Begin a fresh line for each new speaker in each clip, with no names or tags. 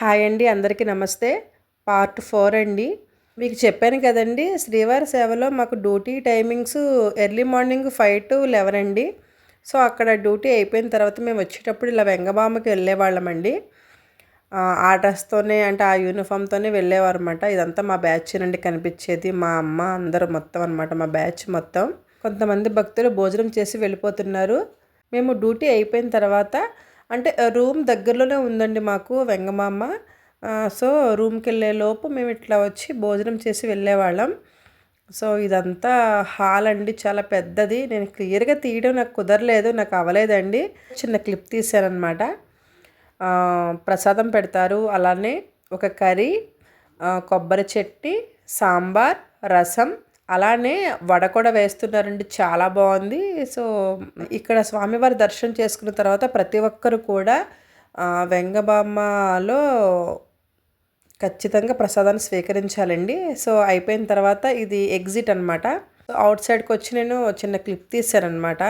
Hi అండి అందరికీ నమస్తే. పార్ట్ ఫోర్ అండి. మీకు చెప్పాను కదండి శ్రీవారి సేవలో మాకు duty timings early morning five to eleven అండి. సో అక్కడ డ్యూటీ అయిపోయిన తర్వాత మేము వచ్చేటప్పుడు ఇలా వెంగబామకి వెళ్ళేవాళ్ళమండి ఆ డ్రెస్తోనే అంటే ఆ యూనిఫామ్తోనే వెళ్ళేవారనమాట ఇదంతా మా బ్యాచ్ నుండి కనిపించేది మా అమ్మ అందరూ మొత్తం అనమాట మా బ్యాచ్ మొత్తం. కొంతమంది భక్తులు భోజనం చేసి వెళ్ళిపోతున్నారు. మేము డ్యూటీ అయిపోయిన తర్వాత అంటే రూమ్ దగ్గరలోనే ఉందండి మాకు వెంగమామ. సో రూమ్కి వెళ్ళే లోపు మేము ఇట్లా వచ్చి భోజనం చేసి వెళ్ళేవాళ్ళం. సో ఇదంతా హాల్ అండి చాలా పెద్దది. నేను క్లియర్గా తీయడం నాకు కుదరలేదు నాకు అవ్వలేదండి. చిన్న క్లిప్ తీసానమాట ప్రసాదం పెడతారు. అలానే ఒక కర్రీ కొబ్బరి చెట్టి సాంబార్ రసం అలానే వడ కూడా వేస్తున్నారండి చాలా బాగుంది. సో ఇక్కడ స్వామివారి దర్శనం చేసుకున్న తర్వాత ప్రతి ఒక్కరు కూడా వెంగబామ్మలో ఖచ్చితంగా ప్రసాదాన్ని స్వీకరించాలండి. సో అయిపోయిన తర్వాత ఇది ఎగ్జిట్ అనమాట అవుట్ సైడ్కి వచ్చి నేను చిన్న క్లిప్ తీశానమాట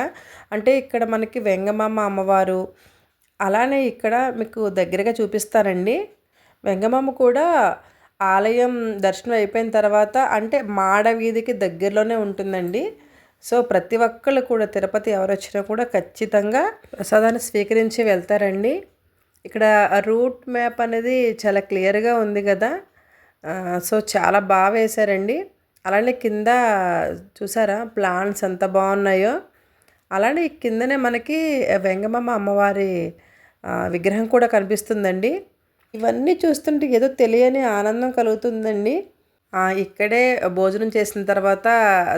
అంటే ఇక్కడ మనకి వెంగమామ అమ్మవారు అలానే ఇక్కడ మీకు దగ్గరగా చూపిస్తానండి. వెంగమామ కూడా ఆలయం దర్శనం అయిపోయిన తర్వాత అంటే మాడ వీధికి దగ్గరలోనే ఉంటుందండి. సో ప్రతి ఒక్కళ్ళు కూడా తిరుపతి ఎవరు వచ్చినా కూడా ఖచ్చితంగా ప్రసాదాన్ని స్వీకరించి వెళ్తారండి. ఇక్కడ రూట్ మ్యాప్ అనేది చాలా క్లియర్గా ఉంది కదా. సో చాలా బాగా వేశారండి. అలానే కింద చూసారా ప్లాంట్స్ ఎంత బాగున్నాయో. అలానే కిందనే మనకి వెంగమమ్మ అమ్మవారి విగ్రహం కూడా కనిపిస్తుందండి. ఇవన్నీ చూస్తుంటే ఏదో తెలియని ఆనందం కలుగుతుందండి. ఇక్కడే భోజనం చేసిన తర్వాత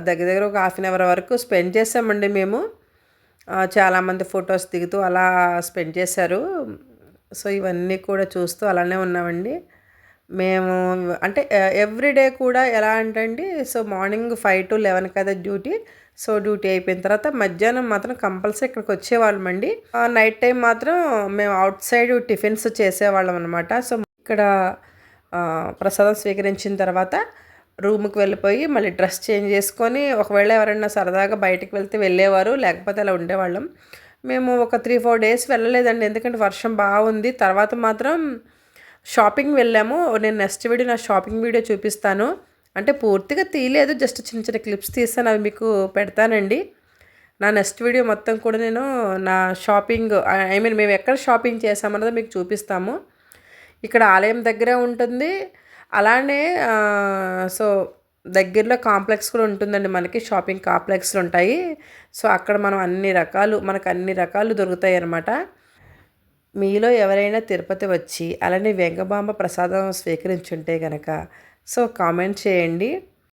దగ్గర దగ్గర ఒక హాఫ్ అన్ అవర్ వరకు స్పెండ్ చేసామండి మేము. చాలామంది ఫొటోస్ దిగుతూ అలా స్పెండ్ చేశారు. సో ఇవన్నీ కూడా చూస్తూ అలానే ఉన్నామండి. మేము అంటే ఎవ్రీడే కూడా ఎలా అంటే అండి so morning five to eleven కదా డ్యూటీ. సో డ్యూటీ అయిపోయిన తర్వాత మధ్యాహ్నం మాత్రం కంపల్సరీ ఇక్కడికి వచ్చేవాళ్ళం అండి నైట్ టైం మాత్రం మేము అవుట్ సైడ్ టిఫిన్స్ చేసేవాళ్ళం అనమాట సో ఇక్కడ ప్రసాదం స్వీకరించిన తర్వాత రూమ్కి వెళ్ళిపోయి మళ్ళీ డ్రెస్ చేంజ్ చేసుకొని ఒకవేళ ఎవరైనా సరదాగా బయటకు వెళ్తే వెళ్ళేవారు లేకపోతే అలా ఉండేవాళ్ళం. మేము ఒక త్రీ ఫోర్ డేస్ వెళ్ళలేదండి. ఎందుకంటే వర్షం బాగుంది. తర్వాత మాత్రం షాపింగ్ వెళ్ళాము. నేను నెక్స్ట్ వీడియో నా షాపింగ్ వీడియో చూపిస్తాను. అంటే పూర్తిగా తీయలేదు జస్ట్ చిన్న చిన్న క్లిప్స్ తీస్తాను అవి మీకు పెడతానండి. నా నెక్స్ట్ వీడియో మొత్తం కూడా నేను నా షాపింగ్ ఐ మీన్ మేము ఎక్కడ షాపింగ్ చేసామన్నది మీకు చూపిస్తాము. ఇక్కడ ఆలయం దగ్గరే ఉంటుంది. అలానే సో దగ్గరలో కాంప్లెక్స్ కూడా ఉంటుందండి మనకి షాపింగ్ కాంప్లెక్స్లు ఉంటాయి. సో అక్కడ మనం అన్ని రకాలు మనకు అన్ని రకాలు దొరుకుతాయి అన్నమాట. మీలో ఎవరైనా తిరుపతి వచ్చి అలానే వెంగబాంబ ప్రసాదం స్వీకరించుంటే కనుక సో కామెంట్ చేయండి.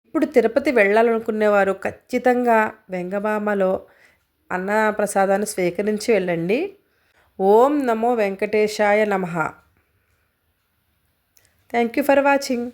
ఇప్పుడు తిరుపతి వెళ్ళాలనుకునేవారు ఖచ్చితంగా వెంగబామలో అన్న ప్రసాదాన్ని స్వీకరించి వెళ్ళండి. ఓం నమో వెంకటేశాయ నమ. Thank you for watching